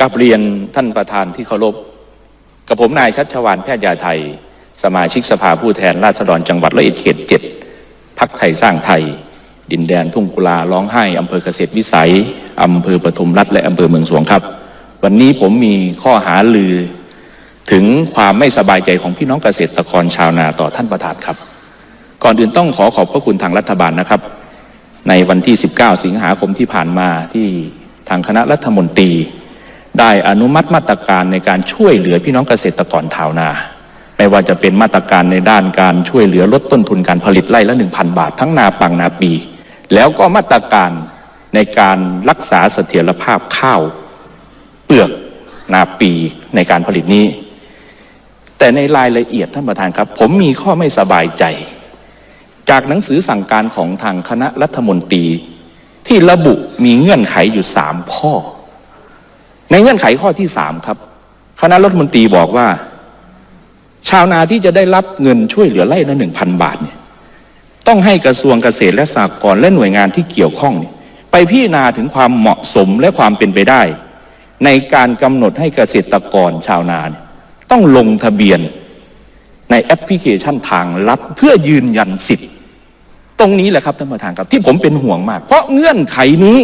กับเรียนท่านประธานที่เคารพกับผมนายชัชวานแพทย์ยาไทย สมาชิกสภาผู้แทนราษฎรจังหวัดละเอียดเขตเจ็ดพักไทยสร้างไทย ดินแดนทุ่งกุลาร้องไห้อำเภอเกษตรวิสัยอำเภอปทุมรัฐและอำเภอเมืองสวงครับ วันนี้ผมมีข้อหาลือ ถึงความไม่สบายใจของพี่น้องเกษตรกรชาวนาต่อท่านประธานครับ ก่อนอื่นต้องขอขอบพระคุณทางรัฐบาลนะครับ ในวันที่ 19 สิงหาคมที่ผ่านมาที่ทางคณะรัฐมนตรี ได้อนุมัติมาตรการในการช่วยเหลือพี่น้องเกษตรกรชาวนา ไม่ว่าจะเป็นมาตรการในด้านการช่วยเหลือลดต้นทุนการผลิตไร่ละ 1,000 บาท ทั้งนาปังนาปี แล้วก็มาตรการในการรักษาเสถียรภาพข้าวเปลือกนาปีในการผลิตนี้ แต่ในรายละเอียดท่านประธานครับ ผมมีข้อไม่สบายใจ จากหนังสือสั่งการของทางคณะรัฐมนตรี ที่ระบุมีเงื่อนไขอยู่สามข้อ ในเงื่อนไขข้อที่สามครับ คณะรัฐมนตรีบอกว่า ชาวนาที่จะได้รับเงินช่วยเหลือไร่ละหนึ่งพันบาทเนี่ยต้องให้กระทรวงเกษตรและสหกรณ์และหน่วยงานที่เกี่ยวข้องเนี่ยไปพิจารณาถึงความเหมาะสมและความเป็นไปได้ ในการกำหนดให้เกษตรกรชาวนานต้องลงทะเบียนในแอปพลิเคชันทางลัดเพื่อยืนยันสิทธิ์ ตรงนี้แหละครับท่านประธานครับที่ผมเป็นห่วงมาก เพราะเงื่อนไขนี้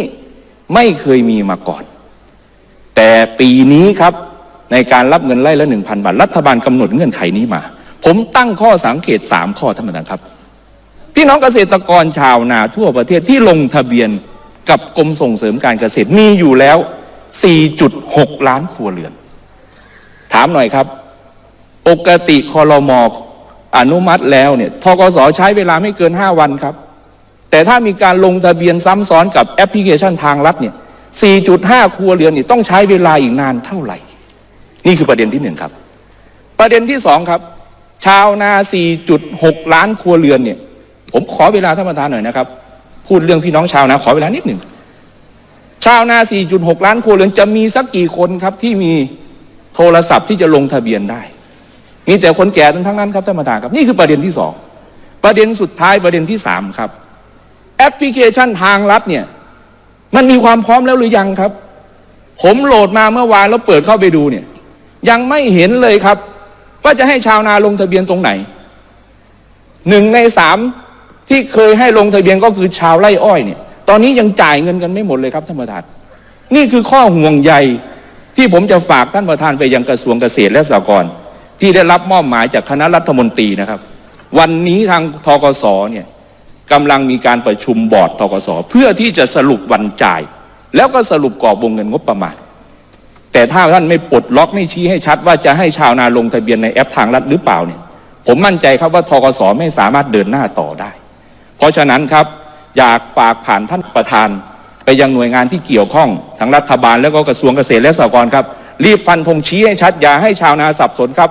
ไม่เคยมีมาก่อน แต่ปีนี้ครับในการรับเงินไร่ละหนึ่งพันบาท รัฐบาลกำหนดเงื่อนไขนี้มา ผมตั้งข้อสังเกตสามข้อท่านประธานครับ พี่น้องเกษตรกรชาวนาทั่วประเทศที่ลงทะเบียนกับกรมส่งเสริมการเกษตรมีอยู่แล้ว 4.6 ล้านครัวเรือน ถามหน่อยครับ ปกติคอรมออนุมัติแล้วเนี่ยทกสใช้เวลาไม่เกิน 5 วันครับ แต่ถ้ามีการลงทะเบียนซ้ำซ้อนกับแอปพลิเคชันทางลัดเนี่ย 4.5 ครัวเรือนนี่ต้องใช้เวลาอีกนานเท่าไหร่ นี่คือประเด็นที่หนึ่งครับ ประเด็นที่สองครับ ชาวนา 4.6 ล้านครัวเรือนเนี่ย ผมขอเวลาท่านประธานหน่อยนะครับ พูดเรื่องพี่น้องชาวนาขอเวลานิดหนึ่งชาวนา 4.6 ล้านครัวเรือนจะมีสักกี่คนครับที่มีโทรศัพท์ที่จะลงทะเบียนได้ มีแต่คนแก่ทั้งนั้นครับท่านประธานครับ นี่คือประเด็นที่สองประเด็นสุดท้ายประเด็นที่สามครับ แอปพลิเคชันทางลัดเนี่ย มันมีความพร้อมแล้วหรือยังครับ ผมโหลดมาเมื่อวานแล้วเปิดเข้าไปดูเนี่ย ยังไม่เห็นเลยครับ ว่าจะให้ชาวนาลงทะเบียนตรงไหนหนึ่งในสามที่เคยให้ลงทะเบียนก็คือชาวไร่อ้อยเนี่ย ตอนนี้ยังจ่ายเงินกันไม่หมดเลยครับท่านประธานนี่คือข้อห่วงใยที่ผมจะฝากท่านประธานไปยังกระทรวงเกษตรและสหกรณ์ที่ได้รับมอบหมายจากคณะรัฐมนตรีนะครับ วันนี้ทางทกสเนี่ย กำลังมีการประชุมบอร์ดทกสเพื่อที่จะสรุปวันจ่าย แล้วก็สรุปกรอบวงเงินงบประมาณ แต่ถ้าท่านไม่ปลดล็อกไม่ชี้ให้ชัด ว่าจะให้ชาวนาลงทะเบียนในแอปทางรัฐหรือเปล่าเนี่ย ผมมั่นใจครับว่าทกสไม่สามารถเดินหน้าต่อได้ เพราะฉะนั้นครับอยากฝากผ่านท่านประธาน ไปยังหน่วยงานที่เกี่ยวข้องทั้งรัฐบาลแล้วก็กระทรวงเกษตรและสหกรณ์ครับ รีบฟันธงชี้ให้ชัดอย่าให้ชาวนาสับสนครับ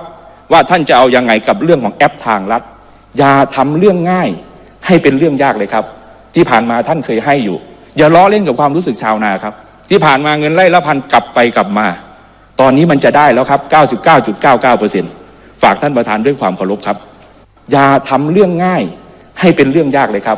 ว่าท่านจะเอายังไงกับเรื่องของแอปทางรัฐอย่าทำเรื่องง่าย ให้เป็นเรื่องยากเลยครับ ที่ผ่านมาท่านเคยให้อยู่ อย่าล้อเล่นกับความรู้สึกชาวนาครับ ที่ผ่านมาเงินไร่ละพันกลับไปกลับมา ตอนนี้มันจะได้แล้วครับ 99.99%ฝากท่านประธานด้วยความเคารพครับ อย่าทำเรื่องง่ายให้เป็นเรื่องยากเลยครับ